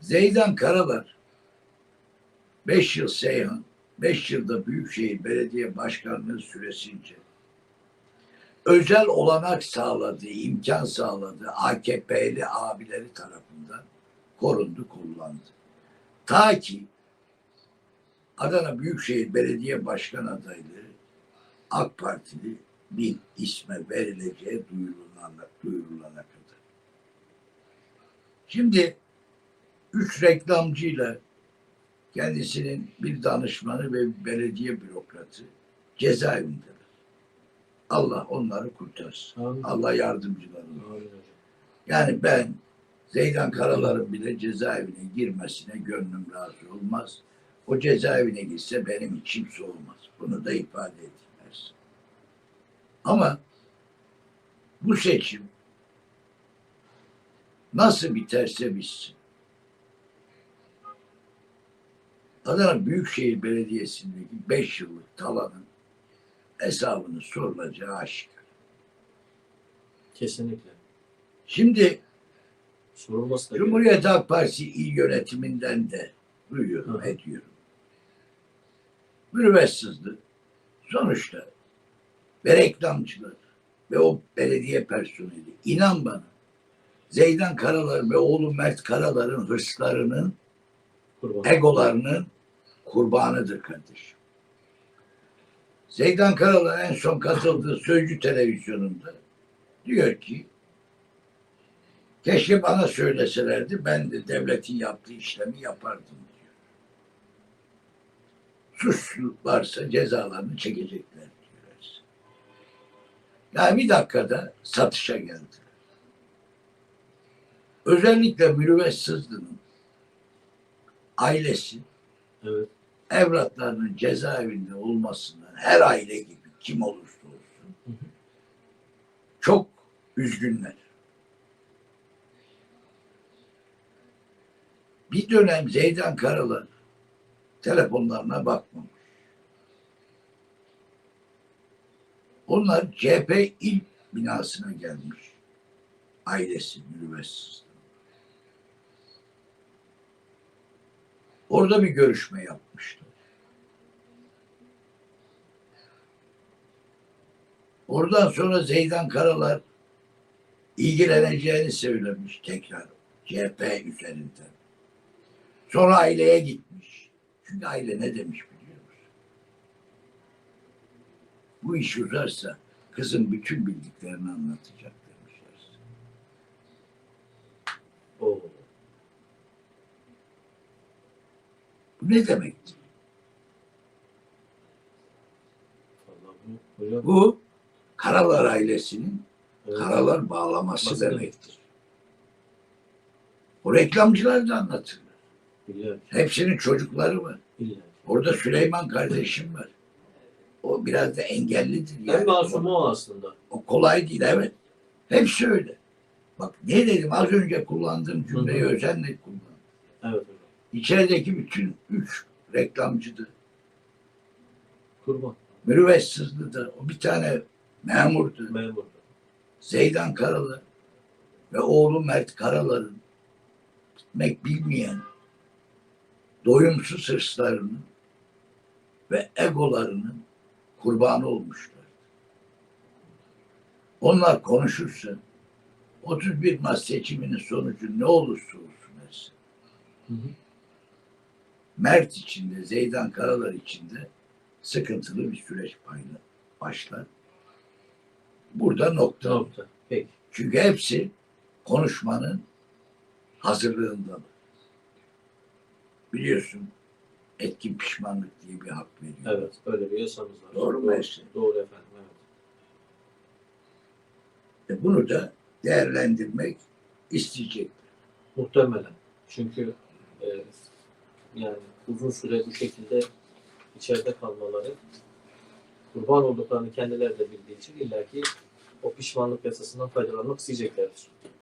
Zeydan Karalar 5 yıl Seyhan, 5 yılda Büyükşehir Belediye Başkanlığı süresince özel olanak sağladığı, imkan sağladığı AKP'li abileri tarafından korundu, kullandı. Ta ki Adana Büyükşehir Belediye Başkan adayları AK Partili bir isme verileceği duyurulana, duyurulana kadar. Şimdi üç reklamcıyla kendisinin bir danışmanı ve belediye bürokratı cezaevindeler. Allah onları kurtarsın. Amin. Allah yardımcıları olsun. Yani ben Zeydan Karalar'ın bile cezaevine girmesine gönlüm razı olmaz. O cezaevine girse benim içim soğumaz. Bunu da ifade edilmez. Ama bu seçim nasıl biterse bitsin. Adana Büyükşehir Belediyesi'ndeki 5 yıllık talanın hesabını sorulacağı aşikar. Kesinlikle. Şimdi Sorulması da. Cumhuriyet Halk Partisi il yönetiminden de duyuyorum, Hı. ediyorum. Mürüvvetsizlik sonuçta ve reklamcılar ve o belediye personeli inan bana Zeydan Karalar ve oğlu Mert Karalar'ın hırslarının, Kurban. egolarının kurbanıdır kardeşim. Zeydan Karalar en son katıldığı Sözcü televizyonunda diyor ki keşke bana söyleselerdi ben de devletin yaptığı işlemi yapardım diyor. Suçlu varsa cezalarını çekecekler diyor. Yani bir dakikada satışa geldi. Özellikle Mürüvvet Sızlı'nın ailesi Evet. Evlatlarının cezaevinde olmasından her aile gibi kim olursa olsun çok üzgünler. Bir dönem Zeydan Karalar telefonlarına bakmamış. Onlar CHP il binasına gelmiş. Ailesi mürüvvetsiz. Orada bir görüşme yapmışlar. Oradan sonra Zeydan Karalar ilgileneceğini söylemiş tekrar CHP üzerinden. Sonra aileye gitmiş. Çünkü aile ne demiş biliyor musun? Bu iş uzarsa kızın bütün bildiklerini anlatacak demişler. Oo. Bu ne hocam. Bu Karalar ailesinin evet, karalar bağlaması nasıl demektir. O reklamcılar da anlatırlar. İlla, Hepsinin çocukları var. illa. Orada Süleyman kardeşim var. O biraz da engellidir. En Yani. masumu o aslında. O kolay değil evet. Hepsi öyle. Bak ne dedim az önce kullandığım cümleyi Hı hı. özenle kullandım. Evet. İçerideki bütün üç reklamcıdı. Kurban. Mürüvvetsizdi de o bir tane memurdu. Memur. Zeydan Karalar ve oğlu Mert Karalar'ın bitmek bilmeyen doyumsuz hırslarının ve egolarının kurbanı olmuşlar. Onlar konuşursa 31 Mart seçiminin sonucu ne olursa olsun etsin. Hı hı. Mert içinde, Zeydan Karalar içinde sıkıntılı bir süreç başlar. Burada nokta. Nokta. Peki. Çünkü hepsi konuşmanın hazırlığındadır. Biliyorsun etkin pişmanlık diye bir hak veriyor. Evet. Öyle bir yasamız var. Doğru mu Ersin? Doğru efendim. Evet. E bunu da değerlendirmek isteyecek. Muhtemelen. Çünkü e, yani uzun süre bu şekilde içeride kalmaları kurban olduklarını kendileri de bildiği için illaki o pişmanlık yasasından faydalanmak isteyeceklerdir.